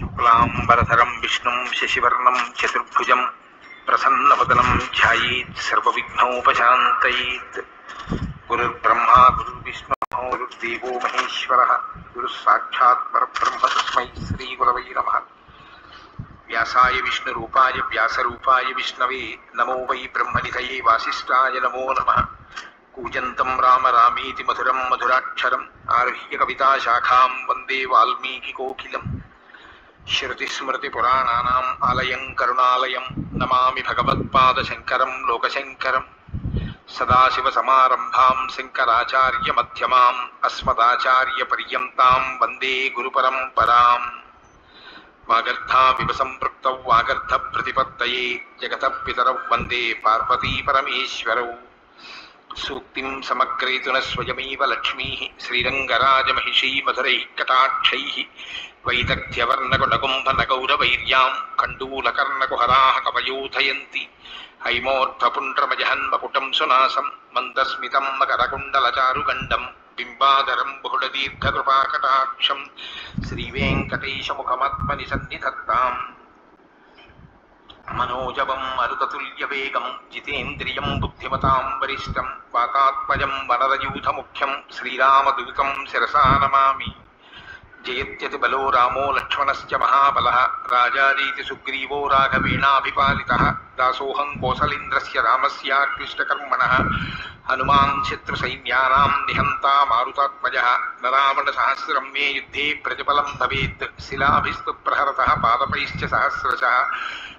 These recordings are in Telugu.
शुक्लाम्बरधरं, विष्णुं, शशिवर्णं, चतुर्भुजं, प्रसन्नवदनं ध्यायीत् सर्वविघ्नोपशान्तयीत्। गुरुर्ब्रह्मा, गुरुर्विष्णुः, गुरुर्देवो महेश्वरः गुरुः साक्षात् परब्रह्म तस्मै श्रीगुरवै नमः। व्यासाय विष्णु व्यासरूपाय विष्णवे, नमो वै ब्रह्मनिधये वासीय नमो नम। कूजन्तं राम रामीति मधुराक्षर मधुराक्षरम् कविता शाखा वंदे वाल्मीकिकोकिलम्। శృతిస్మృతిపురాణానాం ఆలయం కరుణాలయం నమామి భగవత్పాదశంకరం లోకశంకరం సదాశివసమారంభాం శంకరాచార్యమధ్యమాం అస్మదాచార్యపర్యంతాం వందే గురుపరంపరాం వాగర్థావివ సంపృక్త వాగర్థ ప్రతిపత్తయే జగత పితరౌ వందే పార్వతీపరమేశ్వరౌ సూక్తిం సమగ్రేతున స్వయమేవ లక్ష్మీ శ్రీరంగరాజమహిషీ మధురై కటాక్షై వైదగ్ధ్యవర్ణకుడగుంభనగౌరవైర్యాం కండూలకర్ణకుహరాహ కవయోధయంతి హైమోర్ధపుండ్రమజహన్మపుటం సునాసం మందస్మితం మకరకుండలచారుగండం బింబాధరం బహుళదీర్ఘకృపాకటాక్షం శ్రీవేంకటేశముఖమాత్మని సన్నిధత్తాం మనోజవం మరుతతుల్యవేగం జితేంద్రియం బుద్ధిమతాం వరిష్టం వాతాత్మజం వనరయూథముఖ్యం శ్రీరామదూతం శిరసా నమామి. జయత్యతి బలో రామో లక్ష్మణశ్చ మహాబల రాజారీతి సుగ్రీవో రాఘవేణాభిపాలిత దాసోహం కోసలింద్రస్య రామస్యాక్లిష్టకర్మణ హనుమాన్ శత్రు శత్రుసైన్యానాం నిహంతా మారుతాత్మజ నరావణ సహస్రం మే యుద్ధే ప్రతిఫలం భవేత్ శిలాభిస్తు ప్రహరత పాదపైశ్చ సహస్రశ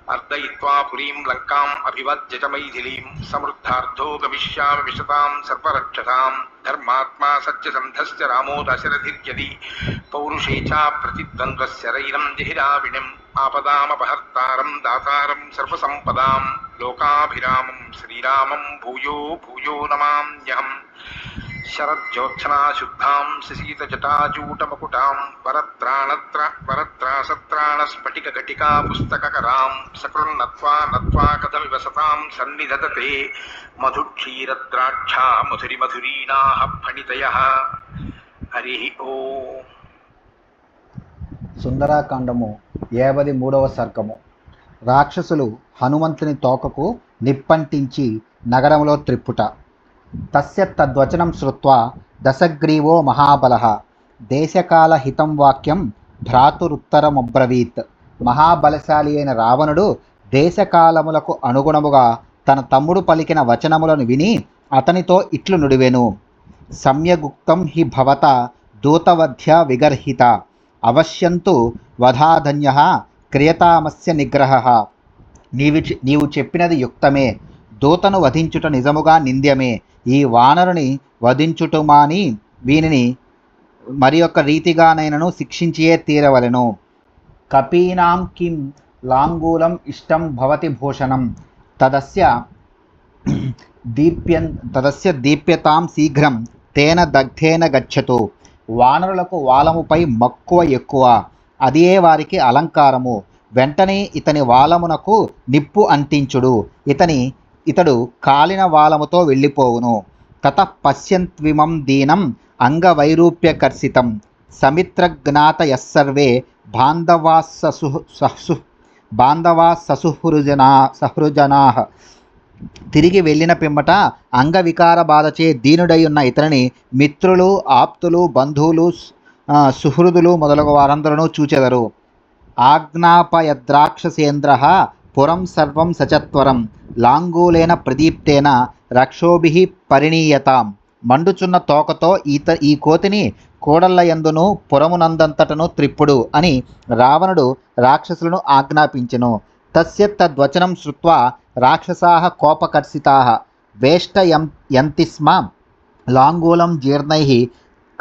అర్దయిత్వా పురీం లంకాం అభివజ్య మైథిలీం సమృద్ధార్థో గమిష్యామి విశతాం సర్వరక్షసాం ధర్మాత్మా సత్య సత్యసంధశ్చ రామో దశరథిర్యది పౌరుషే చ ప్రతిద్వంద్వశరైరం జహిరావిణిం ఆపదామపహర్తారం దాతారం సర్వసంపదాం లోకాభిరామం శ్రీరామం భూయో భూయో నమామ్యహం శరజ్యోత్సనాశుద్ధాం శశీతజటాజూటమకుటాం వరత్రాణత్ర వరత్రాసత్రాణస్ఫటికఘటికా పుస్తకకరాం సకృన్నత్వా నత్వా కథమివ సతాం సన్నిధతతే మధుక్షీరద్రాక్షా మధురి మధురీణాః ఫణితయः. హరి ఓ. సుందరాకాండము ఏబది మూడవ సర్గము? రాక్షసులు హనుమంతుని తోకకు నిప్పంటించి నగరంలో త్రిప్పుట. తస్య తద్వచనం శ్రుత్వా దశగ్రీవో మహాబల. దేశకాల హితం వాక్యం భ్రాతురుత్తరముబ్రవీత్. మహాబలశాలి అయిన రావణుడు దేశకాలములకు అనుగుణముగా తన తమ్ముడు పలికిన వచనములను విని అతనితో ఇట్లు నుడివెను. సమ్యగుప్తం హి భవత దూతవధ్య విగర్హిత. అవశ్యంతు వధాధన్య క్రియతామస్య నిగ్రహ. నీవి నీవు చెప్పినది యుక్తమే. దూతను వధించుట నిజముగా నింద్యమే. ఈ వానరుని వధించుటమాని వీనిని మరి యొక్క రీతిగానైనను శిక్షించియే తీరవలెను. కపీనాం కిం లాంగూలం ఇష్టం భవతి భూషణం. తదస్య దీప్యం తదస్య దీప్యతాం శీఘ్రం తేన దగ్ధేన గచ్చతు. వానరులకు వాలముపై మక్కువ ఎక్కువ. అదే వారికి అలంకారము. వెంటనే ఇతని వాలమునకు నిప్పు అంటించుడు. ఇతని ఇతడు కాలిన వాలముతో వెళ్ళిపోవును. తత పశ్యంత్విమం దీనం అంగవైరూప్యకర్షితం. సమిత్రజ్ఞాత యస్సర్వే బాంధవా ససు ససు బాంధవా ససుహృజనా సహృజనా. తిరిగి వెళ్ళిన పిమ్మట అంగవికార బాధచే దీనుడై ఉన్న ఇతనిని మిత్రులు ఆప్తులు బంధువులు సుహృదులు మొదలగు వారందరూ చూచెదరు. ఆజ్ఞాపయద్రాక్షసేంద్ర పురం సర్వం సచత్వరం లాంగూలేన ప్రదీప్తేన రక్షోభి పరిణీయతాం. మండుచున్న తోకతో ఈత ఈ కోతిని కోడళ్ళయందును పురమునందంతటను త్రిప్పుడు అని రావణుడు రాక్షసులను ఆజ్ఞాపించెను. తస్య తద్వచనం శ్రుత్వా రాక్షసాः కోపకర్షితాः వేష్టయం యంతి స్మ లాంగూలం జీర్ణై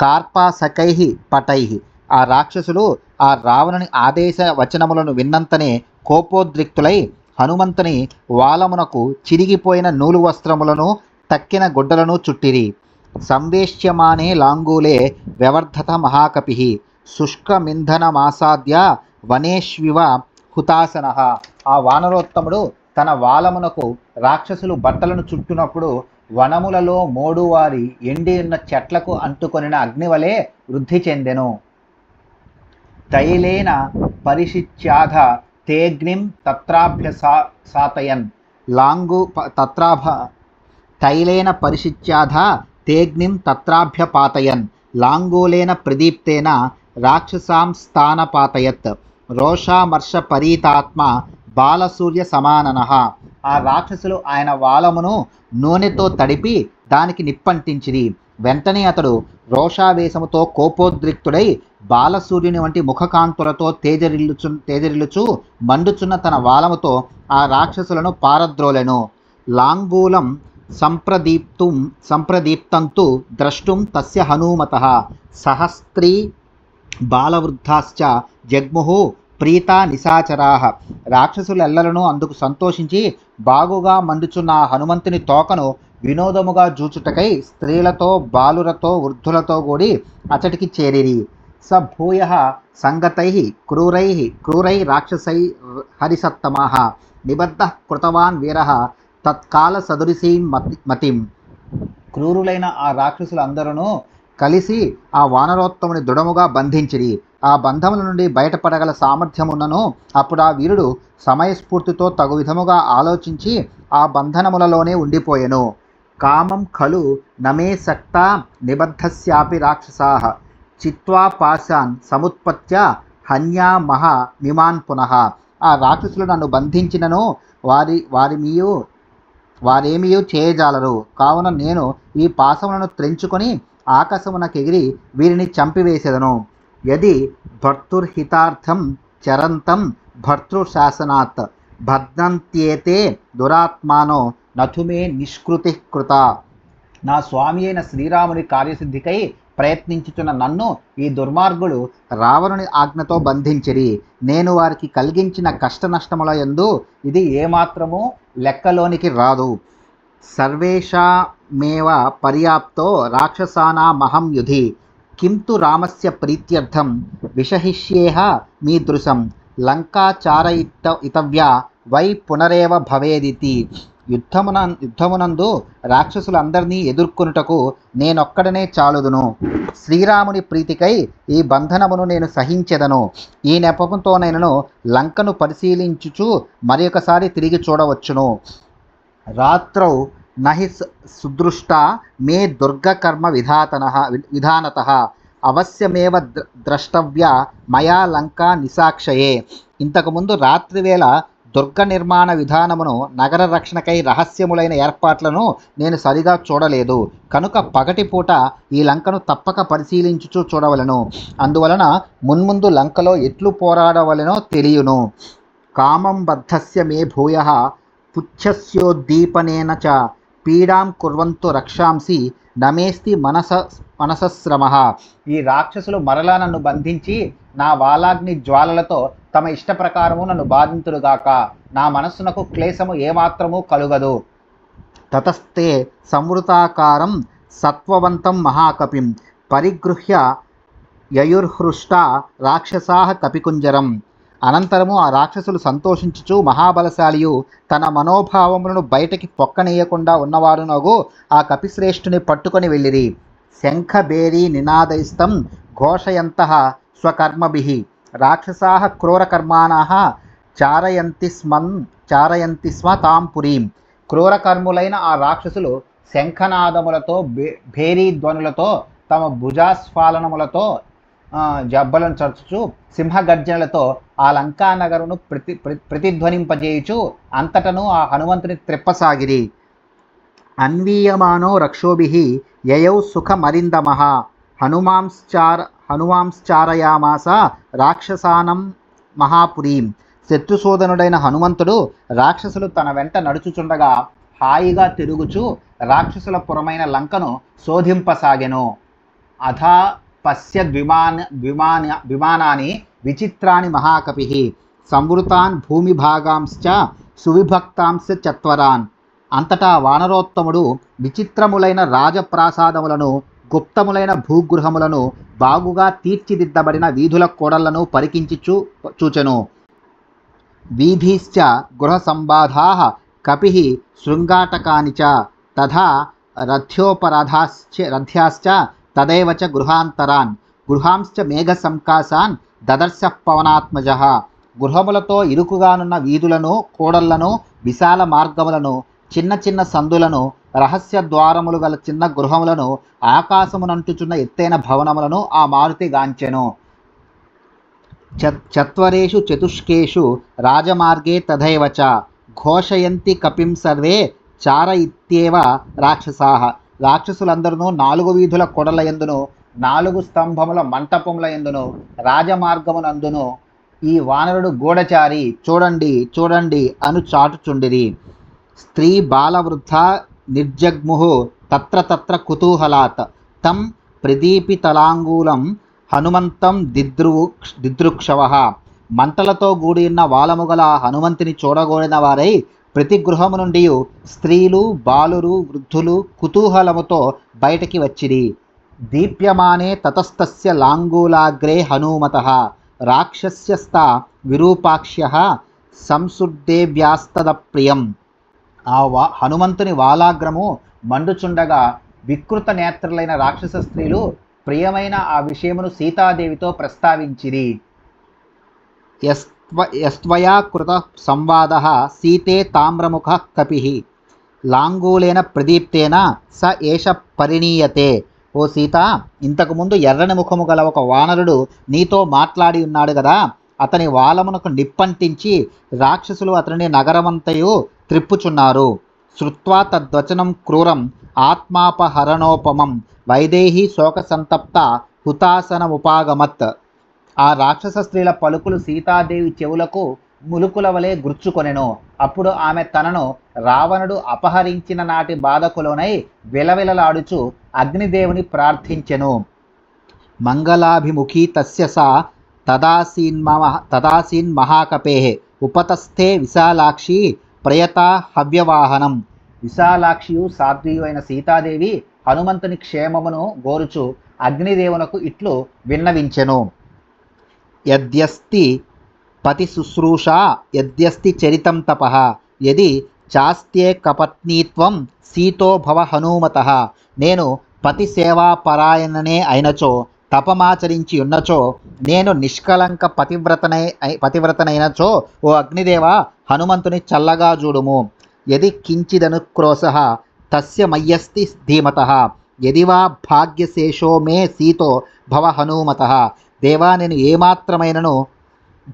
కార్పాసకై పటై. ఆ రాక్షసులు ఆ రావణుని ఆదేశ వచనములను విన్నంతనే కోపోద్రిక్తులై హనుమంతుని వాలమునకు చిరిగిపోయిన నూలు వస్త్రములను తక్కిన గుడ్డలను చుట్టిరి. సంవేశ్యమానే లాంగూలే వ్యవర్ధత మహాకపి. శుష్కమింధనమాసాద్య వనేష్వివ హుతాసన ఆ వానరోత్తముడు తన వాలమునకు రాక్షసులు బట్టలను చుట్టునప్పుడు వనములలో మోడువారి ఎండి ఉన్న చెట్లకు అంటుకొనిన అగ్నివలే వృద్ధి చెందెను. తైలేన పరిశిత్యాధ తేగ్నిం తత్రాభ్య సాతయన్ లాంగు ప- తత్రాభ తైలేన పరిశిత్యాధ తేగ్నిం తత్రాభ్యపాతయన్. లాంగూలేన ప్రదీప్తేన రాక్షసాం స్థానపాతయత్. రోషామర్ష పరీతాత్మ బాలసూర్య సమాననః ఆ రాక్షసులు ఆయన వాలమును నూనెతో తడిపి దానికి నిప్పంటించిరి. వెంటనే అతడు రోషావేశముతో కోపోద్రిక్తుడై బాలసూర్యుని వంటి ముఖకాంతులతో తేజరిల్లుచు తేజరిల్లుచు మండుచున్న తన వాలముతో ఆ రాక్షసులను పారద్రోలెను. లాంగూలం సంప్రదీప్తుం సంప్రదీప్తంతు ద్రష్టుం తస్య హనుమత. సహస్త్రీ బాలవృద్ధాశ్చ జగ్ముహు ప్రీతా నిశాచరాహ రాక్షసులెల్లలను అందుకు సంతోషించి బాగుగా మండుచున్న హనుమంతుని తోకను వినోదముగా జూచుటకై స్త్రీలతో బాలురతో వృద్ధులతో కూడి అచటికి చేరిరి. స భూయ సంగతై క్రూరై క్రూరై రాక్షసై హరిసత్తమా. నిబద్ధ కృతవాన్ వీర తత్కాల సదృశీం మతి మతిం. క్రూరులైన ఆ రాక్షసులందరూ కలిసి ఆ వానరోత్తముని దృఢముగా బంధించిరి. ఆ బంధముల నుండి బయటపడగల సామర్థ్యమున్నను అప్పుడు ఆ వీరుడు సమయస్ఫూర్తితో తగు విధముగా ఆలోచించి ఆ బంధనములలోనే ఉండిపోయెను. కామం ఖలు నమే సక్త నిబద్ధస్యాపి రాక్షసాహ చిత్వా పాశాన్ సముత్పత్య హన్యా మహ మిమాన్ పునః. ఆ రాక్షసులు నన్ను బంధించినను వారి వారి మీయు వారేమియూ చేయజాలరు. కావున నేను ఈ పాశములను త్రెంచుకొని ఆకాశమునకెగిరి వీరిని చంపివేసెదను. యది భర్తుర్హితార్థం చరంతం భర్తృశాసనాత్ భద్నంత్యేతే దురాత్మానో నథుమే నిష్కృతి కృత. నా స్వామి అయిన శ్రీరాముని కార్యసిద్ధికై ప్రయత్నించుచున్న నన్ను ఈ దుర్మార్గులు రావణుని ఆజ్ఞతో బంధించిరి. నేను వారికి కలిగించిన కష్ట నష్టముల యందు ఇది ఏమాత్రము లెక్కలోనికి రాదు. సర్వేషామేవ పర్యాప్తో రాక్షసానామహం యుధి. కింతు రామస్య ప్రీత్యర్థం విషహిష్యేహ మీదృశం లంకాచార ఇత ఇతవ్య వై పునరేవ భవేదితి యుద్ధమున యుద్ధమునందు రాక్షసులందరినీ ఎదుర్కొనుటకు నేనొక్కడనే చాలుదును। శ్రీరాముని ప్రీతికై ఈ బంధనమును నేను సహించెదను। ఈ నెపంతోనైనను లంకను పరిశీలించుచు మరొకసారి తిరిగి చూడవచ్చును। రాత్రౌ నహి సు- మే దుర్గకర్మ విధాతన విధానత అవశ్యమేవ ద్ర- ద్రష్టవ్య మయా లంకా నిసాక్షయే. ఇంతకుముందు రాత్రివేళ దుర్గ నిర్మాణ విధానమును నగర రక్షణకై రహస్యములైన ఏర్పాట్లను నేను సరిగా చూడలేదు. కనుక పగటిపూట ఈ లంకను తప్పక పరిశీలించుచు చూడవలను. అందువలన మున్ముందు లంకలో ఎట్లు పోరాడవలెనో తెలియను. కామం బద్ధస్య మే భూయ పుచ్చస్యోద్దీపనేన చ పీడాం కుర్వంతు రక్షాంసి నమేస్తి మనస మనసశ్రమ. ఈ రాక్షసులు మరలా నన్ను బంధించి నా వాలాగ్ని జ్వాలలతో తమ ఇష్ట ప్రకారము నన్ను బాధింతురుగాక. నా మనస్సునకు క్లేశము ఏమాత్రము కలుగదు. తతస్తే సంవృతాకారం సత్వవంతం మహాకపిం. పరిగృహ్య యయుర్హృష్ట రాక్షసాహ కపికుంజరం. అనంతరము ఆ రాక్షసులు సంతోషించుచు మహాబలశాలియు తన మనోభావములను బయటకి పొక్కనీయకుండా ఉన్నవాడునగు ఆ కపిశ్రేష్ఠుని పట్టుకొని వెళ్ళిరి. శంఖబేరీ నినాదయిస్తం ఘోషయంత స్వకర్మభి. రాక్షసా క్రూరకర్మాణా చారయంతి స్మన్ చారయంతి స్మ తాం పురీం. క్రూరకర్ములైన ఆ రాక్షసులు శంఖనాదములతో భేరీ ధ్వనులతో తమ భుజాస్ఫాలనములతో జబ్బలను చర్చుచు సింహగర్జనలతో ఆ లంకా నగరును ప్రతి ప్రతిధ్వనింపజేయుచు అంతటను ఆ హనుమంతుని త్రిప్పసాగిరి. అన్వీయమానో రక్షోభి యయౌ సుఖమరిందమ. హనుమాంశ్చార హనుమాంశ్చారయామాస రాక్షసానం మహాపురీం. శత్రుశోధనుడైన హనుమంతుడు రాక్షసులు తన వెంట నడుచుచుండగా హాయిగా తిరుగుచు రాక్షసుల పురమైన లంకను శోధింపసాగెను. అథా పశ్యద్ ద్విమాన విమాన విమానాన్ని విచిత్రాన్ని మహాకవి సంవృతాన్ భూమిభాగాంశ్చ సువిభక్తాంశ చత్వరాన్. అంతటా వానరోత్తముడు విచిత్రములైన రాజప్రాసాదములను గుప్తములైన భూగృహములను బాగుగా తీర్చిదిద్దబడిన వీధుల కోడళ్ళను పరికించి చూ చూచెను. వీధీశ్చ గృహ సంబాధా కపి శృంగాటకాని చ తథా రథ్యోపరాధాశ్చ రథ్యాశ్చ తదైవ చ గృహాంతరాన్. గృహాంశ్చ మేఘ సంకాశాన్ దదర్శ పవనాత్మజ. గృహములతో ఇరుకుగానున్న వీధులను కూడళ్ళను విశాల మార్గములను చిన్న చిన్న సందులను రహస్య ద్వారములు గల చిన్న గృహములను ఆకాశమునంటుచున్న ఎత్తైన భవనములను ఆ మారుతి గాంచెను. చత్వరేషు చతుష్కేషు రాజమార్గే తథైవ చ. ఘోషయంతి కపిం సర్వే చార ఇత్యేవ రాక్షసాహ రాక్షసులందరూ నాలుగు వీధుల కొడల ఎందును నాలుగు స్తంభముల మంటపముల ఎందును రాజమార్గమునందును ఈ వానరుడు గూఢచారి చూడండి చూడండి అను చాటుచుండిరి. స్త్రీ బాలవృద్ధ నిర్జగ్ముహు తత్ర తత్ర కుతూహలాత్. తం ప్రదీపితలాంగూలం హనుమంతం దిద్రు దిదృక్షవ మంటలతో కూడిన వాలముగల హనుమంతిని హనుమంతుని చూడగోడిన వారై ప్రతి గృహము నుండి స్త్రీలు బాలురు వృద్ధులు కుతూహలముతో బయటికి వచ్చిరి. దీప్యమానే తతస్తస్య లాంగూలాగ్రే హనుమత. రాక్షస్యస్త విరూపాక్ష్య. సంసుర్దేవ్యాస్తద ప్రియం ఆ వా హనుమంతుని వాలాగ్రము మండుచుండగా వికృత నేత్రులైన రాక్షస స్త్రీలు ప్రియమైన ఆ విషయమును సీతాదేవితో ప్రస్తావించిరి. ఎస్ యస్త్వ కృత సంవాద సీతే తామ్రముఖ కపి. లాంగూలేన ప్రదీప్తేన స ఏష పరిణీయతే. ఓ సీత ఇంతకుముందు ఎర్రని ముఖము గల ఒక వానరుడు నీతో మాట్లాడి ఉన్నాడు కదా అతని వాలమునకు నిప్పంటించి రాక్షసులు అతనిని నగరమంతయు త్రిప్పుచున్నారు. శృత్వా తద్వచనం క్రూరం ఆత్మాపహరణోపమం వైదేహి శోకసంతప్త హుతాసన హుతాసనముపాగమత్. ఆ రాక్షస స్త్రీల పలుకులు సీతాదేవి చెవులకు ములుకుల వలె గుర్చుకొనెను. అప్పుడు ఆమె తనను రావణుడు అపహరించిన నాటి బాధకులోనై విలవిలలాడుచు అగ్నిదేవుని ప్రార్థించెను. మంగళాభిముఖి తస్య సా తదాసీన్మమ తదాసీన్ మహాకపే ఉపతస్థే విశాలాక్షి ప్రయత హవ్యవాహనం. విశాలాక్షియు సాధ్వియు అయిన సీతాదేవి హనుమంతుని క్షేమమును గోరుచు అగ్నిదేవునకు ఇట్లు విన్నవించెను. యద్యస్తి పతి శుశ్రూష యద్యస్తి చరితం తప యది చాస్త్యే కపత్నీత్వం సీతో భవ హనుమత నేను పతి సేవాపరాయణనే అయినచో తపమాచరించి ఉన్నచో నేను నిష్కలంక పతివ్రతనై పతివ్రతనైనచో ఓ అగ్నిదేవ హనుమంతుని చల్లగా చూడుము. యది కించిదనుక్రోశ తస్య మయ్యస్తి ధీమత యది వా భాగ్యశేషో మే సీతో భవ హనుమత దేవా నేను ఏమాత్రమైనను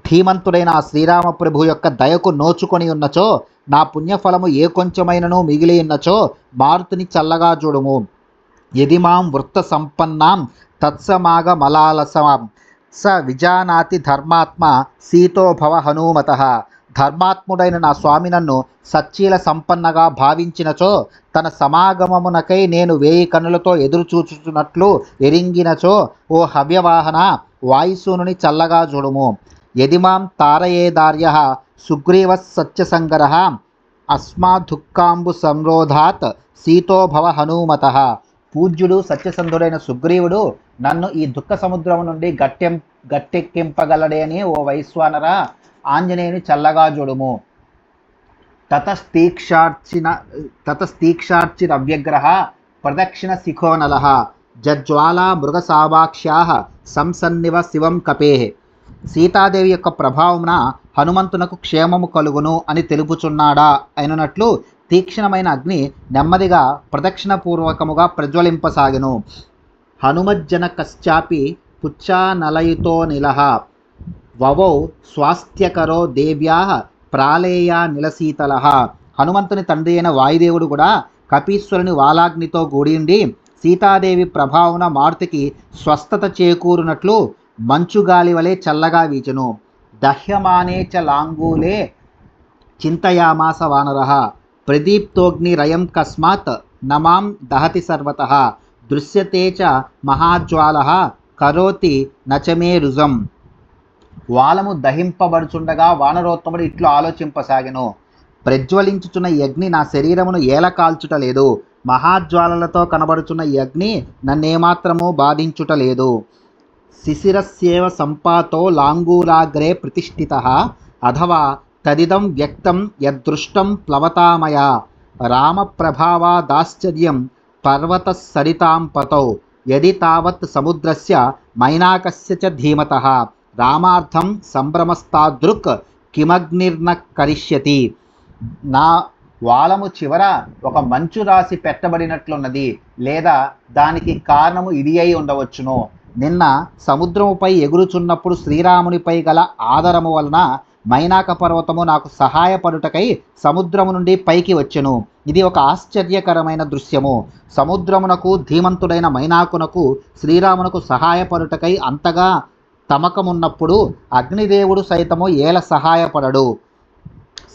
ధీమంతుడైన ఆ శ్రీరామప్రభు యొక్క దయకు నోచుకొని ఉన్నచో నా పుణ్యఫలము ఏ కొంచెమైనను మిగిలి ఉన్నచో మారుతిని చల్లగా చూడుము. యది మాం వృత్త సంపన్నాం తత్సమాగ మలాలసమాం. స విజానాతి ధర్మాత్మ సీతోభవ హనుమత. ధర్మాత్ముడైన నా స్వామి నన్ను సచ్చీల సంపన్నగా భావించినచో తన సమాగమమునకై నేను వేయి కన్నులతో ఎదురు చూచుచున్నట్లు ఎరింగినచో ఓ హవ్యవాహన వాయుసూనుని చల్లగా చూడుము. యదిమాం తారయేదార్య సుగ్రీవ సత్యసంగర అస్మాదుఃఖాంబు సంరోధాత్ సీతోభవ హనుమత. పూజ్యుడు సత్యసంధుడైన సుగ్రీవుడు నన్ను ఈ దుఃఖ సముద్రం నుండి గట్టెం గట్టెక్కింపగలడే అని ఓ వైశ్వానరా ఆంజనేయుని చల్లగా చూడుము తతస్తీక్షార్చిన తతస్తీక్షార్చిరవ్యగ్రహ ప్రదక్షిణ శిఖోనల జజ్వాలా మృగసావాక్ష్యా సంసన్నివ శివం కపే. సీతాదేవి యొక్క ప్రభావమున హనుమంతునకు క్షేమము కలుగును అని తెలుపుచున్నాడా అయినట్లు తీక్షణమైన అగ్ని నెమ్మదిగా ప్రదక్షిణపూర్వకముగా ప్రజ్వలింపసాగెను. హనుమజ్జన కశ్చాపి పుచ్చానలయుతో నిలహ. వవౌ స్వాస్థ్యకరో దేవ్యా ప్రాళేయా నిలసీతల. హనుమంతుని తండ్రి అయిన వాయుదేవుడు కూడా కపీశ్వరుని వాలాగ్నితో కూడిండి సీతాదేవి ప్రభావన మారుతికి స్వస్థత చేకూరునట్లు మంచుగాలి వలె చల్లగా వీచెను. దహ్యమానే చ లాంగూలే చింతయామాస వానర. ప్రదీప్తోగ్నిరయం కస్మాత్ నమాం దహతి సర్వత. దృశ్యతే చ మహాజ్వాల. కరోతి నచమే రుజం. వాలము దహింపబడుచుండగా వానరోత్తముడు ఇట్లు ఆలోచింపసాగెను. ప్రజ్వలించుచున్న యజ్ఞి నా శరీరమును ఏల కాల్చుట లేదు. మహాజ్వాలలతో కనబడుచున్న యజ్ఞి నన్నేమాత్రము బాధించుట లేదు శిశిరస్యేవ సంపాతో లాంగూలాగ్రే ప్రతిష్ఠిత. అథవా తదిదం వ్యక్తం యద్దృష్టం ప్లవతామయ. రామప్రభావాదాశ్చర్యం పర్వత సరితాం పతౌ యది తావత్ సముద్రస్య మైనాకస్య చ ధీమతః. రామార్థం సంభ్రమస్తాదృక్ కిమగ్నిర్న కరిష్యతి. నా వాలము చివర ఒక మంచు రాసి పెట్టబడినట్లున్నది లేదా దానికి కారణము ఇది అయి ఉండవచ్చును. నిన్న సముద్రముపై ఎగురుచున్నప్పుడు శ్రీరామునిపై గల ఆదరము వలన మైనాక పర్వతము నాకు సహాయపడుటకై సముద్రము నుండి పైకి వచ్చెను. ఇది ఒక ఆశ్చర్యకరమైన దృశ్యము. సముద్రమునకు ధీమంతుడైన మైనాకునకు శ్రీరామునకు సహాయపడుటకై అంతగా తమకమున్నప్పుడు అగ్నిదేవుడు సైతము ఏల సహాయపడడు.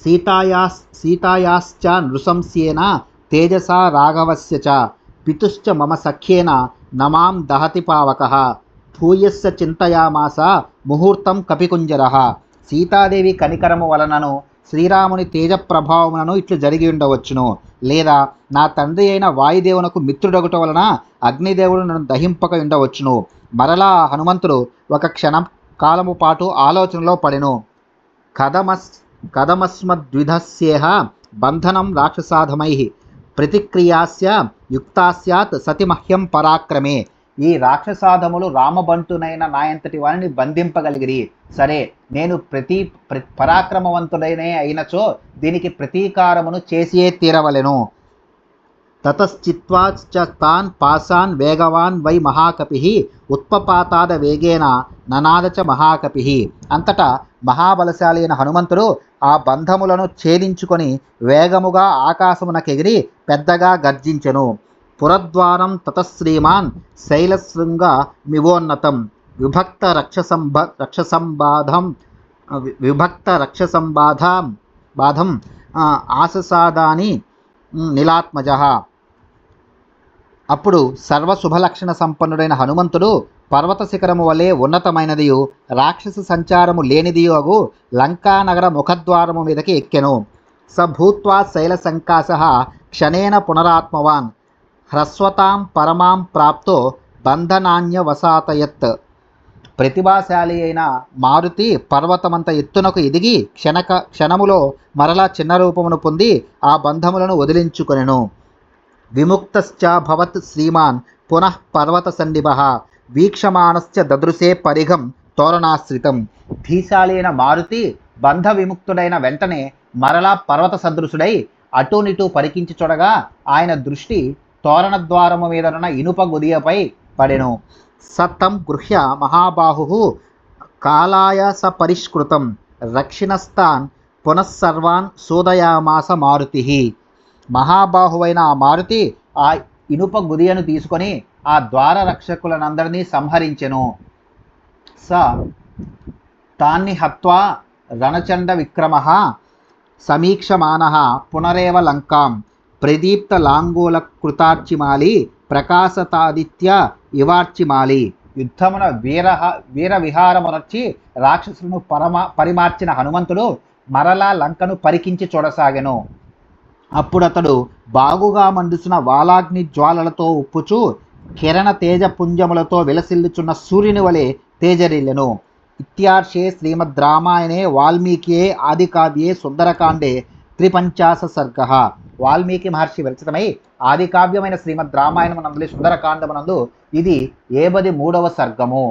సీతాయాస్ సీతాయాశ్చ నృశంస్యేన తేజసా రాఘవస్య చ పితుశ్చ మమ సఖ్యేన నమాం దహతి పావక. భూయస్య చింతయామాస ముహూర్తం కపికుంజర. సీతాదేవి కనికరము వలనను శ్రీరాముని తేజ ప్రభావములను ఇట్లు జరిగి ఉండవచ్చును. లేదా నా తండ్రి అయిన వాయుదేవునకు మిత్రుడగుట వలన అగ్నిదేవుడు నన్ను దహింపక ఉండవచ్చును. మరలా హనుమంతుడు ఒక క్షణం కాలము పాటు ఆలోచనలో పడెను. కథమస్ కథమస్మద్విధస్యేహ బంధనం రాక్షసాధమై ప్రతిక్రియాస్య యుక్తా స్యాత్ సతి మహ్యం పరాక్రమే. ఈ రాక్షసాధములు రామబంటునైన నాయంతటి వారిని బంధింపగలిగిరి. సరే నేను ప్రతి ప్ర- పరాక్రమవంతుడైనే అయినచో దీనికి ప్రతీకారమును చేసియే తీరవలెను. తతశ్చిత్వా తాన్ పాశాన్ వేగవాన్ వై మహాకపి ఉత్పపాతాద వేగేన ననాద చ మహాకపి. అంతటా మహాబలశాలి అయిన హనుమంతుడు ఆ బంధములను ఛేదించుకొని వేగముగా ఆకాశమునకెగిరి పెద్దగా గర్జించెను. పురద్వారం తతశ్రీమాన్ శైలశృంగ మివోన్నతం. విభక్త రక్షసంబ రక్షసంబాధం విభక్త రక్షసంబాధం బాధం ఆశసాదాని ఆససాదాని నిలాత్మజ. అప్పుడు సర్వశుభలక్షణ సంపన్నుడైన హనుమంతుడు పర్వత శిఖరము వలె ఉన్నతమైనదియు రాక్షస సంచారము లేనిదియు అగు లంకానగర ముఖద్వారము మీదకి ఎక్కెను. స భూత్వా శైల సంకాశ క్షణేన పునరాత్మవాన్. హ్రస్వతాం పరమాం ప్రాప్తో బంధనాన్య వసాతయత్ ప్రతిభాశాలి అయిన మారుతి పర్వతమంత ఎత్తునకు ఎదిగి క్షణక క్షణములో మరలా చిన్న రూపమును పొంది ఆ బంధములను వదిలించుకొనెను. విముక్తశ్చాభవత్ శ్రీమాన్ పునః పర్వత సన్నిభ వీక్షమాణశ్చ దదృశే పరిఘం తోరణాశ్రితం. ధీశాలైన మారుతి బంధ విముక్తుడైన వెంటనే మరలా పర్వత సదృశుడై అటూనిటూ పరికించి చూడగా ఆయన దృష్టి తోరణ ద్వారము మీదనున్న ఇనుప గుదియపై పడెను. సత్తం గృహ్య మహాబాహు కాలాయాస పరిష్కృతం రక్షిణస్థాన్ పునఃసర్వాన్ సోదయామాస మారుతి. మహాబాహువైన ఆ మారుతి ఆ ఇనుప గుదియను తీసుకొని ఆ ద్వార రక్షకులనందరినీ సంహరించెను. స. తాన్ని హత్వా రణచండ విక్రమ సమీక్షమాన పునరేవ లంకాం ప్రదీప్త లాంగూల కృతార్చిమాలి ప్రకాశతాదిత్య ఇవార్చిమాలి యుద్ధమున వీర వీర విహారమునర్చి రాక్షసులను పరమ పరిమార్చిన హనుమంతుడు మరలా లంకను పరికించి చూడసాగెను. అప్పుడతడు బాగుగా మండుచున్న వాలాగ్ని జ్వాలలతో ఉప్పుచు కిరణ తేజ పుంజములతో విలసిల్లుచున్న సూర్యుని వలె తేజరిల్లెను. ఇత్యార్షే శ్రీమద్ రామాయణే వాల్మీకియే ఆదికావ్యే సుందరకాండే త్రిపంచాశ సర్గ. వాల్మీకి మహర్షి విరచితమై ఆదికావ్యమైన శ్రీమద్ రామాయణమునందు సుందరకాండమునందు ఇది ఏబది మూడవ సర్గము.